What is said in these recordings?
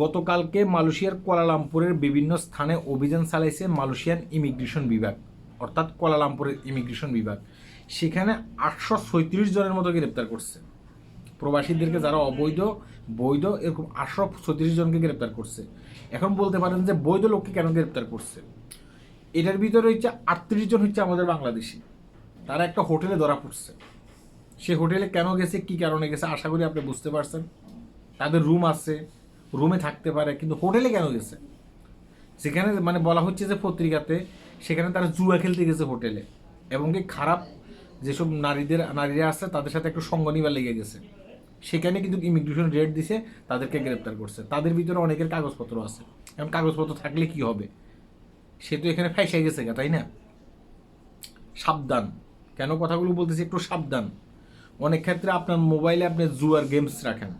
গতকালকে মালয়েশিয়ার কুয়ালালামপুরের বিভিন্ন স্থানে অভিযান চালাইছে মালয়েশিয়ান ইমিগ্রেশন বিভাগ, অর্থাৎ কুয়ালালামপুরের ইমিগ্রেশন বিভাগ। সেখানে আটশো ছয়ত্রিশ জনের মতো গ্রেপ্তার করছে। প্রবাসীদেরকে যারা অবৈধ, বৈধ, এরকম আটশো ছত্রিশ জনকে গ্রেপ্তার করছে। এখন বলতে পারেন যে বৈধ লোককে কেন গ্রেপ্তার করছে? এটার ভিতরে হচ্ছে আটত্রিশ জন হচ্ছে আমাদের বাংলাদেশি। তারা একটা হোটেলে ধরা পড়ছে। সে হোটেলে কেন গেছে, কি কারণে গেছে, আশা করি আপনি বুঝতে পারছেন। তাদের রুম আছে রুমে থাকতে পারে, কিন্তু হোটেলে কেন গেছে? সেখানে মানে বলা হচ্ছে যে পত্রিকাতে, সেখানে তারা জুয়া খেলতে গেছে হোটেলে। এবং কি খারাপ যেসব নারীদের, নারীরা আছে, তাদের সাথে একটু সঙ্গ নিবার লেগে গেছে। সেখানে কিন্তু ইমিগ্রেশন রেড দিছে, তাদেরকে গ্রেপ্তার করছে। তাদের ভিতরে অনেকের কাগজপত্র আছে। এখন কাগজপত্র থাকলে কি হবে? সে তো এখানে ফাইসে গেছে গা, তাই না? সাবধান। কেন কথাগুলো বলতেছি একটু সাবধান। অনেক ক্ষেত্রে আপনার মোবাইলে আপনি জুয়ার গেমস রাখেন।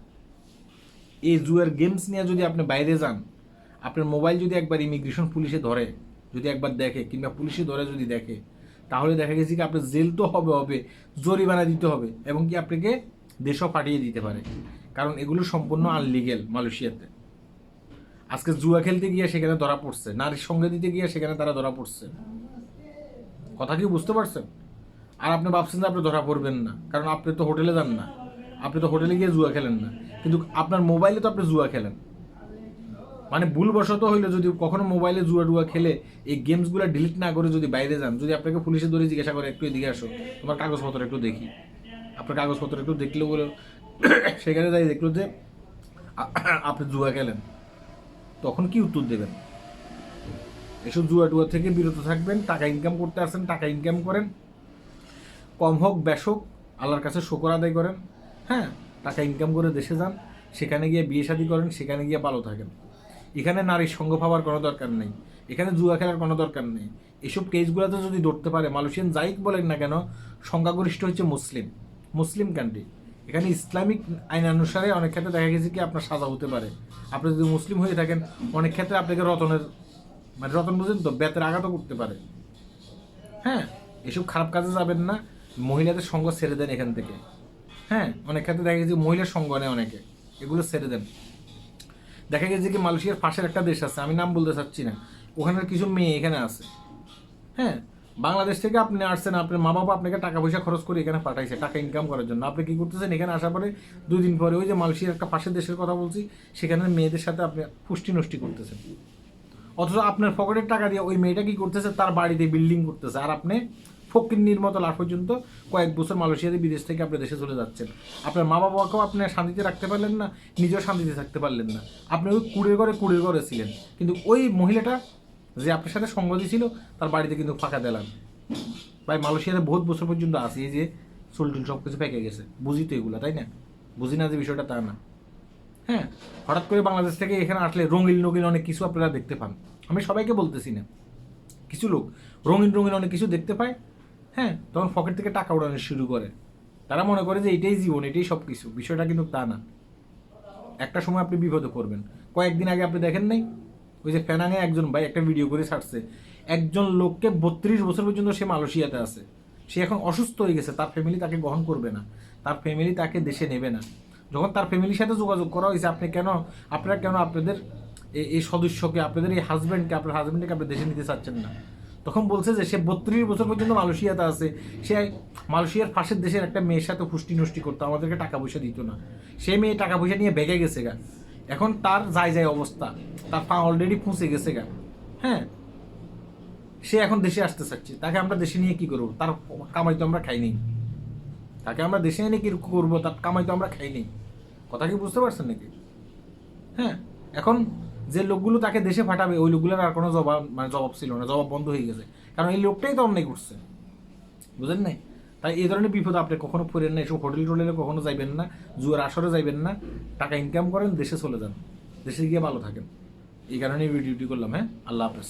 এই জুয়ার গেমস নিয়ে যদি আপনি বাইরে যান, আপনার মোবাইল যদি একবার ইমিগ্রেশন পুলিশে ধরে, যদি একবার দেখে, কিংবা পুলিশে ধরে যদি দেখে, তাহলে দেখা গেছে কি আপনার জেল তো হবে হবে, জরিমানা দিতে হবে এবং কি আপনাকে দেশও পাঠিয়ে দিতে পারে। কারণ এগুলো সম্পূর্ণ আনলিগেল মালয়েশিয়াতে। আজকে জুয়া খেলতে গিয়ে সেখানে ধরা পড়ছে, নারীর সঙ্গে দিতে গিয়ে সেখানে তারা ধরা পড়ছে। কথা কি বুঝতে পারছেন? আর আপনি ভাবছেন যে আপনি ধরা পড়বেন না, কারণ আপনি তো হোটেলে যান না, আপনি তো হোটেলে গিয়ে জুয়া খেলেন না। কিন্তু আপনার মোবাইলে তো আপনি জুয়া খেলেন। মানে ভুলবশত হইলে যদি কখনো মোবাইলে জুয়া টুয়া খেলে, এই গেমসগুলো ডিলিট না করে যদি বাইরে যান, যদি আপনাকে পুলিশে ধরে জিজ্ঞাসা করে, একটু এদিকে আসো, তোমার কাগজপত্র একটু দেখি। আপনার কাগজপত্র একটু দেখলে বলে, সেখানে যাই দেখল যে, আপনি জুয়া খেলেন। তখন কি উত্তর দেবেন? এসব জুয়া টুয়া থেকে বিরত থাকবেন, টাকা ইনকাম করতে আসেন, টাকা ইনকাম করেন। কম হোক, বেশ হোক, আল্লাহর কাছে শকর আদায় করেন। হ্যাঁ? টাকা ইনকাম করে দেশে যান, সেখানে গিয়ে বিয়ে শাদী করেন, সেখানে গিয়ে ভালো থাকেন। এখানে নারীর সঙ্গ পাওয়ার কোনো দরকার নেই, এখানে জুয়া খেলার কোনো দরকার নেই। এসব কেসগুলোতে যদি ধরতে পারে, মালয়েশিয়ান যাই বলেন না কেন, সংখ্যাগরিষ্ঠ হচ্ছে মুসলিম। মুসলিম কান্ট্রি এখানে ইসলামিক আইন অনুসারে অনেক ক্ষেত্রে দেখা গেছে কি আপনার সাজা হতে পারে। আপনি যদি মুসলিম হয়ে থাকেন, অনেক ক্ষেত্রে আপনাকে রতনের মানে রতন বুঝেন তো, বেতের আঘাতও করতে পারে। হ্যাঁ এসব খারাপ কাজে যাবেন না। মহিলাদের সঙ্গ ছেড়ে দেন এখান থেকে। হ্যাঁ অনেক ক্ষেত্রে দেখা গেছে মহিলার সঙ্গ নেয় অনেকে। এগুলো ছেড়ে দেন। দেখা গেছে কি মালয়েশিয়ার পাশের একটা দেশ আছে, আমি নাম বলতে চাচ্ছি না। ওখানের কিছু মেয়ে এখানে আছে। হ্যাঁ বাংলাদেশ থেকে আপনি আসছেন, আপনার মা বাবা আপনাকে টাকা পয়সা খরচ করে এখানে পাঠাইছে, টাকা ইনকাম করার জন্য। আপনি কি করতেছেন? এখানে আসার পরে দুই দিন পরে ওই যে মালয়েশিয়ার একটা পাশের দেশের কথা বলছি সেখানে মেয়েদের সাথে আপনি পুষ্টি নষ্টি করতেছেন। অথচ আপনার পকেটের টাকা দিয়ে ওই মেয়েটা কি করতেছে? তার বাড়িতে বিল্ডিং করতেছে। আর আপনি ফকিন্নির মতো লাভ পর্যন্ত কয়েক বছর মালয়েশিয়াতে, বিদেশ থেকে আপনি দেশে চলে যাচ্ছেন। আপনার মা বাবাকেও আপনি শান্তিতে রাখতে পারলেন না, নিজেও শান্তিতে থাকতে পারলেন না। আপনি ওই কুড়ের ঘরে কুড়ের ঘরে ছিলেন। কিন্তু ওই মহিলাটা যে আপনার সাথে সঙ্গ ছিল তার বাড়িতে কিন্তু ফাঁকা দিলাম। ভাই, মালয়েশিয়াতে বহুত বছর পর্যন্ত আসি যে চুলটুল সব কিছু পেকে গেছে। বুঝি তো এগুলো, তাই না? বুঝি না যে বিষয়টা তা না। হ্যাঁ হঠাৎ করে বাংলাদেশ থেকে এখানে আসলে রঙিন রঙিন অনেক কিছু আপনারা দেখতে পান। আমি সবাইকে বলতেছি না। কিছু লোক রঙিন রঙিন অনেক কিছু দেখতে পায় হ্যাঁ তখন পকেট থেকে টাকা উড়ানো শুরু করে। তারা মনে করে যে এটাই জীবন, এটাই সব কিছু বিষয়টা কিন্তু তা না। একটা সময় আপনি বিপদে পড়বেন। কয়েকদিন আগে আপনি দেখেন নাই? ওই যে ফেনাঙে একজন ভাই একটা ভিডিও করে ছাড়ছে। একজন লোককে বত্রিশ বছর পর্যন্ত সে মালয়েশিয়াতে আছে। সে এখন অসুস্থ হয়ে গেছে, তার ফ্যামিলি তাকে গ্রহণ করবে না। তার ফ্যামিলি তাকে দেশে নেবে না। যখন তার ফ্যামিলির সাথে যোগাযোগ করা হয়েছে, আপনি কেন, আপনারা কেন আপনাদের এই সদস্যকে, আপনাদের এই হাজব্যান্ডকে আপনার হাজব্যান্ডকে আপনি দেশে নিতে চাচ্ছেন না? তখন বলছে যে সে বত্রিশ বছর পর্যন্ত মালয়েশিয়াতে আছে। সে মালয়েশিয়ার পাশের দেশের একটা মেয়ের সাথে পুষ্টি নষ্টি করতো, আমাদেরকে টাকা পয়সা দিত না। সে মেয়ে টাকা পয়সা নিয়ে বেগে গেছে গা। এখন তার যায় যায় অবস্থা, তার পা অলরেডি পুঁছে গেছে গা। হ্যাঁ? সে এখন দেশে আসতে চাচ্ছে। তাকে আমরা দেশে নিয়ে কি করব? তার কামাই তো আমরা খাই নেই। তাকে আমরা দেশে এনে কি করব? তার কামাই তো আমরা খাই নেই। কথা কি বুঝতে পারছেন নাকি? হ্যাঁ? এখন যে লোকগুলো তাকে দেশে ফাটাবে ওই লোকগুলোর আর কোনো জবাব মানে জবাব ছিল না, জবাব বন্ধ হয়ে গেছে। কারণ এই লোকটাই তো অন্যায় করছে। বুঝলেন নাই? তাই এই ধরনের বিপদ আপনি কখনো পড়েন না, এসব হোটেল টোটেলে কখনো যাইবেন না, জুয়ার আসরে যাইবেন না, টাকা ইনকাম করেন, দেশে চলে যান। দেশে গিয়ে ভালো থাকেন। এই কারণে ভিডিওটি করলাম হ্যাঁ? আল্লাহ হাফেজ।